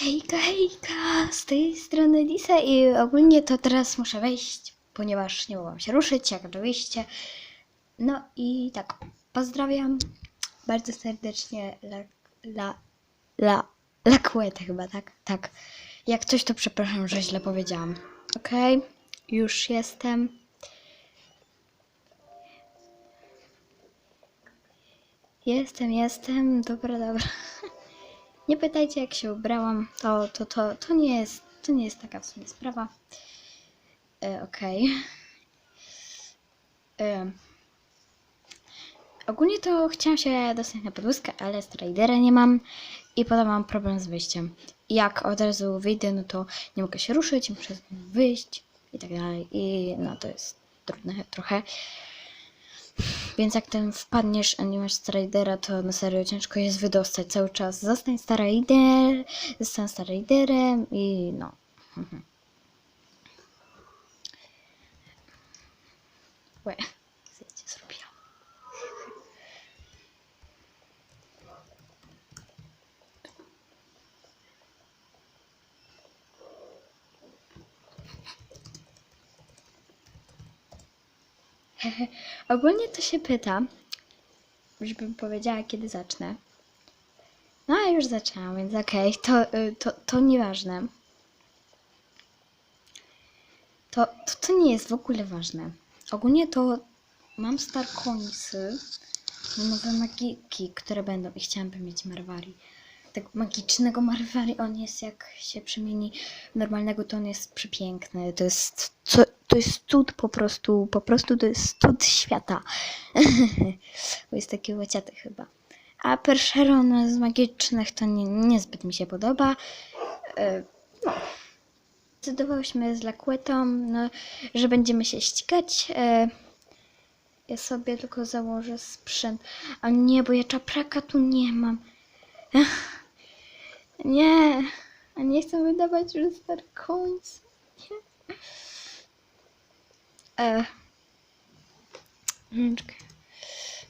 Hejka, hejka, z tej strony Lisa i ogólnie to teraz muszę wejść, ponieważ nie mogłam się ruszyć, jak oczywiście. No i tak, pozdrawiam bardzo serdecznie la, la, la, Lakuetę chyba, tak? Tak. Jak coś, to przepraszam, że źle powiedziałam. Okej, już jestem. Jestem, jestem, dobra, dobra. Nie pytajcie, jak się ubrałam. To, to, to, to nie jest, to nie jest taka w sumie sprawa. E, Okej. E, ogólnie to chciałam się dostać na podwózkę, ale stridera nie mam i potem mam problem z wyjściem. Jak od razu wyjdę, no to nie mogę się ruszyć, muszę wyjść i tak dalej. I no to jest trudne trochę. Więc jak ten wpadniesz, a nie masz stridera, to na serio ciężko jest wydostać cały czas. Zostań starider, zostań stariderem i no. Łe, Ogólnie to się pyta, żebym powiedziała, kiedy zacznę. No a już zaczęłam, więc okej, to, y, to, to nieważne. To, to, to nie jest w ogóle ważne. Ogólnie to mam Starcoinsy, nowe magiki, które będą i chciałabym mieć Marwari. Tego magicznego Marwari, on jest jak się przemieni normalnego, to on jest przepiękny. To jest, to jest cud po prostu, po prostu to jest cud świata. Bo jest taki łaciaty chyba. A Percheron z magicznych to nie, niezbyt mi się podoba. E, No. Zdecydowałyśmy z Lakuetą, no, że będziemy się ścigać. E, ja sobie tylko założę sprzęt. A nie, bo ja czapraka tu nie mam. Ech, nie, a nie chcę wydawać Star Coins. Nie. E.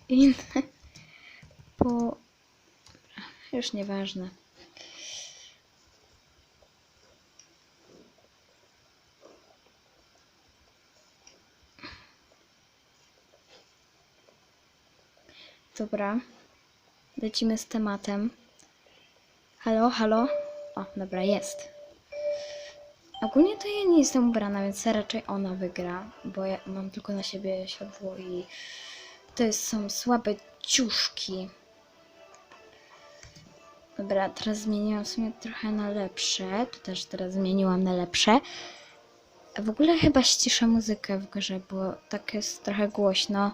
Inne. Po... Już nieważne. Dobra. Lecimy z tematem. Halo, halo? O, dobra, jest. Ogólnie to ja nie jestem ubrana, więc raczej ona wygra, bo ja mam tylko na siebie siodło i to jest, są słabe ciuszki. Dobra, teraz zmieniłam w sumie trochę na lepsze. Tu też teraz zmieniłam na lepsze. W ogóle chyba ściszę muzykę w grze, bo tak jest trochę głośno.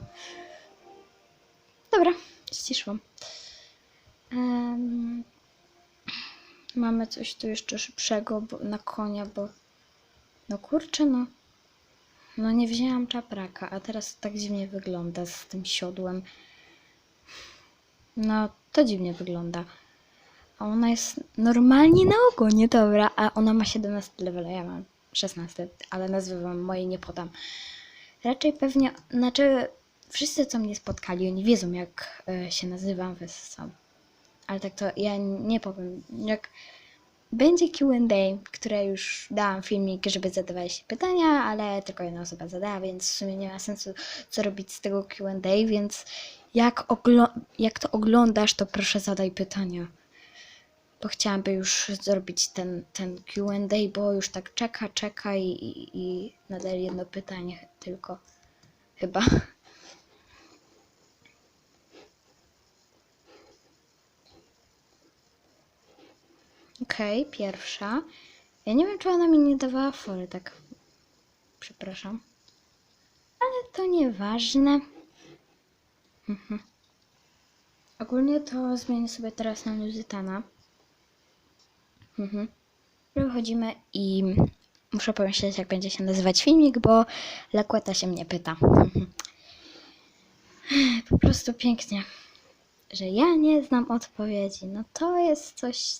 Dobra, ściszyłam. Em, mamy coś tu jeszcze szybszego bo, na konia, bo no kurczę, no. No nie wzięłam czapraka, a teraz tak dziwnie wygląda z tym siodłem. No, to dziwnie wygląda. A ona jest normalnie na ogonie, dobra, a ona ma 17 level, ja mam 16, ale nazwy wam mojej nie podam. Raczej pewnie, znaczy wszyscy co mnie spotkali, oni wiedzą jak e, się nazywam, więc są. Ale tak to ja nie powiem, jak będzie Q&A, które już dałam filmik, żeby zadawać pytania, ale tylko jedna osoba zadała, więc w sumie nie ma sensu co robić z tego Q&A, więc jak, jak to oglądasz, to proszę zadaj pytania. Bo chciałabym już zrobić ten, ten Q&A, bo już tak czeka, czeka i, i, i nadal jedno pytanie tylko. Chyba. Okej, pierwsza. Ja nie wiem, czy ona mi nie dawała fory, tak. Przepraszam. Ale to nieważne. Mhm. Ogólnie to zmienię sobie teraz na Luzytana. Mhm. Wychodzimy i muszę pomyśleć, jak będzie się nazywać filmik, bo Lakueta się mnie pyta. Mhm. Po prostu pięknie, że ja nie znam odpowiedzi. No to jest coś.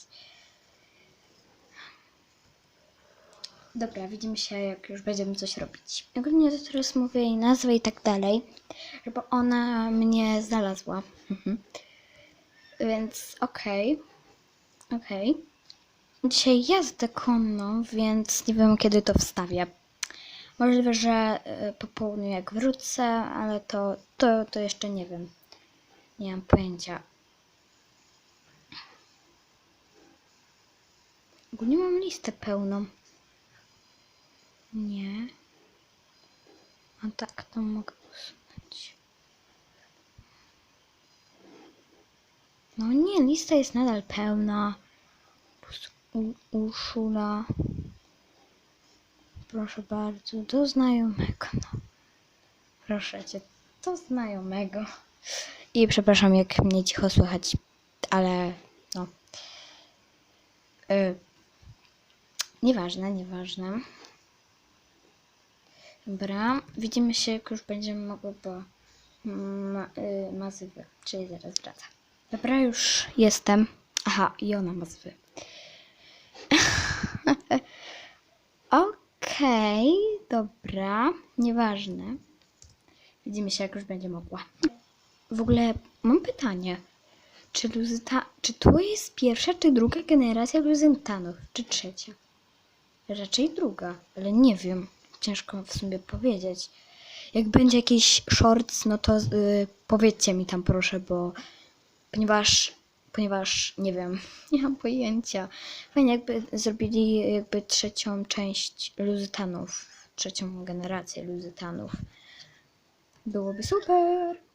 Dobra, widzimy się, jak już będziemy coś robić. Ogólnie to teraz mówię jej nazwę i tak dalej, żeby ona mnie znalazła. Mhm. Więc okej. Okej. dzisiaj jazdę konną, więc nie wiem kiedy to wstawię. Możliwe, że y, po południu jak wrócę, ale to, to, to jeszcze nie wiem. Nie mam pojęcia. Ogólnie mam listę pełną. Nie. A tak to mogę usunąć. No nie, lista jest nadal pełna. Urszula. Proszę bardzo, do znajomego. No. Proszę cię, do znajomego. I przepraszam, jak mnie cicho słychać, ale no. Y, nieważne, nieważne. Dobra, widzimy się, jak już będziemy mogły, bo ma, y, mazywy, czyli zaraz wraca. Dobra, już jestem. Aha, i ona mazywy. Okej, dobra, nieważne. Widzimy się, jak już będzie mogła. W ogóle mam pytanie. Czy, luzyta, czy to jest pierwsza, czy druga generacja luzyntanów? Czy trzecia? Raczej druga, ale nie wiem. Ciężko w sumie powiedzieć. Jak będzie jakiś shorts, no to y, powiedzcie mi tam proszę, bo ponieważ, ponieważ nie wiem, nie mam pojęcia. Fajnie jakby zrobili jakby trzecią część luzytanów, trzecią generację luzytanów. Byłoby super.